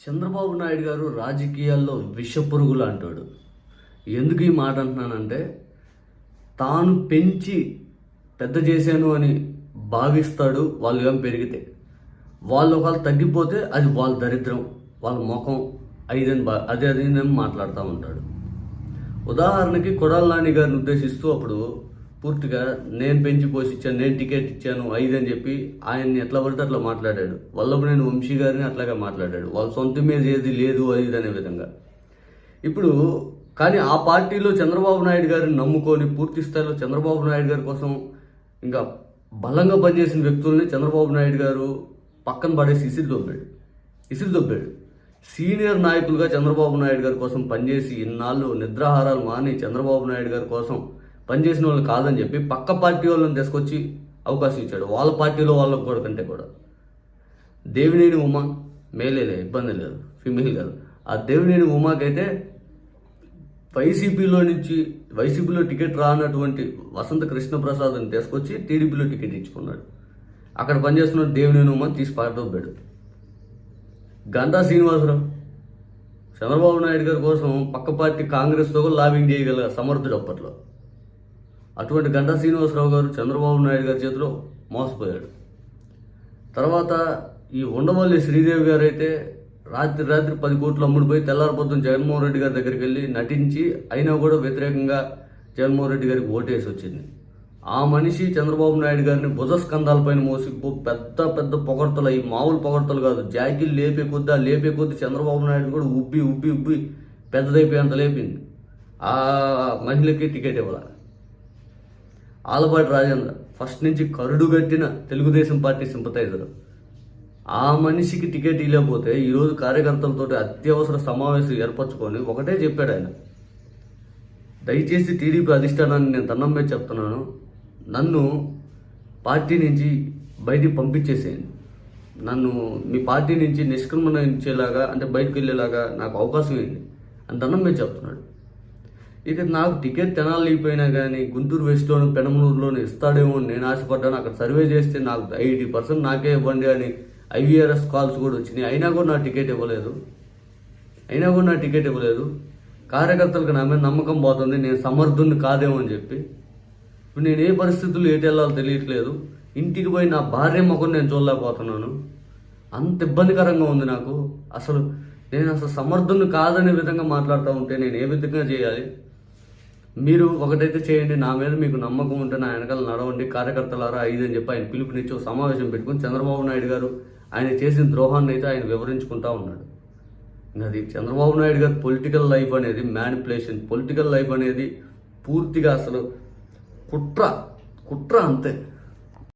చంద్రబాబు నాయుడు గారు రాజకీయాల్లో విషపురుగులు అంటాడు. ఎందుకు ఈ మాట అంటున్నానంటే తాను పెంచి పెద్ద చేశాను అని భావిస్తాడు వాళ్ళు ఏం పెరిగితే. వాళ్ళు ఒకవేళ తగ్గిపోతే అది వాళ్ళ దరిద్రం వాళ్ళ ముఖం ఐదని బా అదే అది అని మాట్లాడుతూ ఉంటాడు. ఉదాహరణకి కొడాల నాని గారిని ఉద్దేశిస్తూ అప్పుడు పూర్తిగా నేను పెంచి పోషించాను నేను టికెట్ ఇచ్చాను ఐదు అని చెప్పి ఆయన్ని ఎట్లా పడితే అట్లా మాట్లాడాడు. వల్లభనేని వంశీ గారిని అట్లాగే మాట్లాడాడు. వాళ్ళ సొంత మీద ఏది లేదు అది అనే విధంగా. ఇప్పుడు కానీ ఆ పార్టీలో చంద్రబాబు నాయుడు గారిని నమ్ముకొని పూర్తి స్థాయిలో చంద్రబాబు నాయుడు గారి కోసం ఇంకా బలంగా పనిచేసిన వ్యక్తుల్ని చంద్రబాబు నాయుడు గారు పక్కన పడేసి ఇసిరి దొబ్బాడు. ఇసిరి దొబ్బాడు. సీనియర్ నాయకులుగా చంద్రబాబు నాయుడు గారి కోసం పనిచేసి ఇన్నాళ్ళు నిద్రాహారాలు మాని చంద్రబాబు నాయుడు గారి కోసం పనిచేసిన వాళ్ళు కాదని చెప్పి పక్క పార్టీ వాళ్ళని తీసుకొచ్చి అవకాశం ఇచ్చాడు. వాళ్ళ పార్టీలో వాళ్ళకు కూడా కంటే కూడా. దేవినేని ఉమా మేలేలే ఇబ్బంది లేదు ఫిమేల్ కాదు. ఆ దేవినేని ఉమాకైతే వైసీపీలో నుంచి వైసీపీలో టికెట్ రానటువంటి వసంత కృష్ణప్రసాద్ని తీసుకొచ్చి టీడీపీలో టికెట్ ఇచ్చుకున్నాడు. అక్కడ పనిచేస్తున్న దేవినేని ఉమా తీసి పారదొబ్బాడు గంటా శ్రీనివాసరావు చంద్రబాబు నాయుడు గారి కోసం పక్క పార్టీ కాంగ్రెస్తో కూడా లాబింగ్ చేయగల సమర్థుడు అప్పట్లో. అటువంటి గంటా శ్రీనివాసరావు గారు చంద్రబాబు నాయుడు గారి చేతిలో మోసపోయాడు. తర్వాత ఈ ఉండవల్లి శ్రీదేవి గారు అయితే రాత్రి రాత్రి పది కోట్లు అమ్ముడిపోయి తెల్లారిపోతున్న జగన్మోహన్ రెడ్డి గారి దగ్గరికి వెళ్ళి నటించి అయినా కూడా వ్యతిరేకంగా జగన్మోహన్ రెడ్డి గారికి ఓటేసి వచ్చింది. ఆ మనిషి చంద్రబాబు నాయుడు గారిని భుజస్కంధాలపైన మోసి పెద్ద పెద్ద పొగడ్తలు ఈ మామూలు పొగడ్తలు కాదు. జాకిలు లేపే కొద్ది ఆ లేపే కొద్ది చంద్రబాబు నాయుడు కూడా ఉబ్బి ఉబ్బి ఉబ్బి పెద్దదైపోయేంత లేపింది. ఆ మహిళకి టికెట్ ఇవ్వాలి. ఆలపాటి రాజేంద్ర ఫస్ట్ నుంచి కరుడు కట్టిన తెలుగుదేశం పార్టీ సింపతైజర్ ఆ మనిషికి టికెట్ ఇవ్వకపోతే ఈరోజు కార్యకర్తలతో అత్యవసర సమావేశం ఏర్పరచుకొని ఒకటే చెప్పాడు ఆయన. దయచేసి టీడీపీ అధిష్టానాన్ని నేను దండం మీద చెప్తున్నాను. నన్ను పార్టీ నుంచి బయటికి పంపించేసేయండి. నన్ను మీ పార్టీ నుంచి నిష్క్రమణించేలాగా అంటే బయటకు వెళ్ళేలాగా నాకు అవకాశం ఇవ్వండి. అని దండం మీద చెప్తున్నాడు. ఇక నాకు టికెట్ తినాలిపోయినా కానీ గుంటూరు వెస్ట్లోను పెనమలూరులోను ఇస్తాడేమో అని నేను ఆశపడ్డాను. అక్కడ సర్వే చేస్తే నాకు ఎయిటీ పర్సెంట్ నాకే ఇవ్వండి అని ఐవీఆర్ఎస్ కాల్స్ కూడా వచ్చినాయి. అయినా కూడా నా టికెట్ ఇవ్వలేదు. అయినా కూడా నా టికెట్ ఇవ్వలేదు. కార్యకర్తలకు నా మీద నమ్మకం పోతుంది. నేను సమర్థుని కాదేమో అని చెప్పి. ఇప్పుడు నేను ఏ పరిస్థితుల్లో ఏటి వెళ్ళాలో తెలియట్లేదు. ఇంటికి పోయి నా భార్య ముఖం నేను చూడలేకపోతున్నాను. అంత ఇబ్బందికరంగా ఉంది నాకు. అసలు నేను అసలు సమర్థుని కాదనే విధంగా మాట్లాడుతూ ఉంటే నేను ఏ విధంగా చేయాలి? మీరు ఒకటైతే చేయండి నా మీద మీకు నమ్మకం ఉంటే నా వెనకాల నడవండి. కార్యకర్తలారా ఐదు అని చెప్పి ఆయన పిలుపునిచ్చి ఒక సమావేశం పెట్టుకుని చంద్రబాబు నాయుడు గారు ఆయన చేసిన ద్రోహాన్ని అయితే ఆయన వివరించుకుంటా ఉన్నాడు. అది చంద్రబాబు నాయుడు గారి పొలిటికల్ లైఫ్ అనేది మ్యానిపులేషన్ పొలిటికల్ లైఫ్ అనేది పూర్తిగా అసలు కుట్ర కుట్ర అంతే.